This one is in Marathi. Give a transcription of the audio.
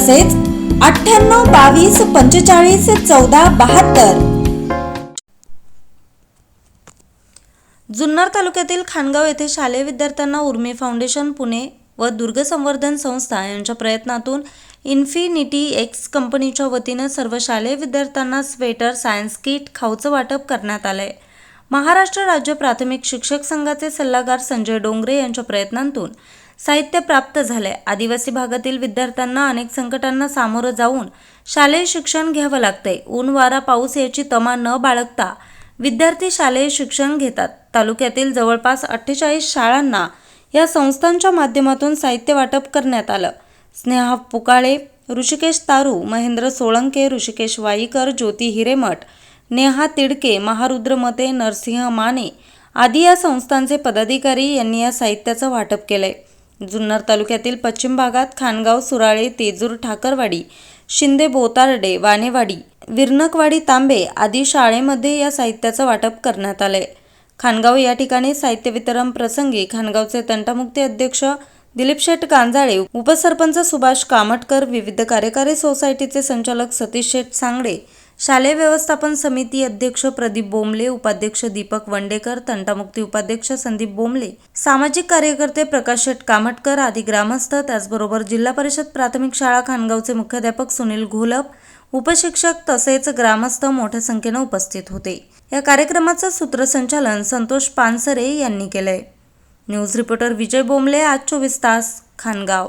तसेच अठ्ठ्याण्णव बावीस पंचेचाळीस चौदा बहात्तर. जुन्नर तालुक्यातील खानगाव येथे शालेय विद्यार्थ्यांना उर्मी फाउंडेशन पुणे व दुर्ग संवर्धन संस्था यांच्या प्रयत्नातून इन्फिनिटी एक्स कंपनीच्या वतीनं सर्व शालेय विद्यार्थ्यांना स्वेटर सायन्स किट खाऊचं वाटप करण्यात आलंय. महाराष्ट्र राज्य प्राथमिक शिक्षक संघाचे सल्लागार संजय डोंगरे यांच्या प्रयत्नांतून साहित्य प्राप्त झाले आदिवासी भागातील विद्यार्थ्यांना अनेक संकटांना सामोरं जाऊन शालेय शिक्षण घ्यावं लागतंय. ऊन वारा पाऊस याची तमा न बाळगता विद्यार्थी शालेय शिक्षण घेतात. तालुक्यातील जवळपास अठ्ठेचाळीस शाळांना या संस्थांच्या माध्यमातून साहित्य वाटप करण्यात आलं. स्नेहा पुकाळे ऋषिकेश तारू महेंद्र सोळंके ऋषिकेश वाईकर ज्योती हिरेमठ नेहा तिडके महारुद्र मते नरसिंह माने आदी या संस्थांचे पदाधिकारी यांनी या साहित्याचं वाटप केलंय. जुन्नर तालुक्यातील पश्चिम भागात खानगाव सुराळे तेजूर ठाकरवाडी शिंदे बोतारडे वानेवाडी विरनकवाडी तांबे आदी शाळेमध्ये या साहित्याचं वाटप करण्यात आलंय. खानगाव या ठिकाणी साहित्य वितरण प्रसंगी खानगावचे तंटामुक्ती अध्यक्ष दिलीप शेठ कांजाळे उपसरपंच सुभाष कामटकर विविध कार्यकारी सोसायटीचे संचालक सतीश शेठ सांगडे शालेय व्यवस्थापन समिती अध्यक्ष प्रदीप बोंबले उपाध्यक्ष दीपक वंडेकर तंटामुक्ती उपाध्यक्ष संदीप बोंबले सामाजिक कार्यकर्ते प्रकाश शेट कामटकर आदी ग्रामस्थ त्याचबरोबर जिल्हा परिषद प्राथमिक शाळा खानगावचे मुख्याध्यापक सुनील घोलप उपशिक्षक तसेच ग्रामस्थ मोठ्या संख्येनं उपस्थित होते. या कार्यक्रमाचं सूत्रसंचालन संतोष पानसरे यांनी केलंय. न्यूज रिपोर्टर विजय बोंबले आज चोवीस तास खानगाव.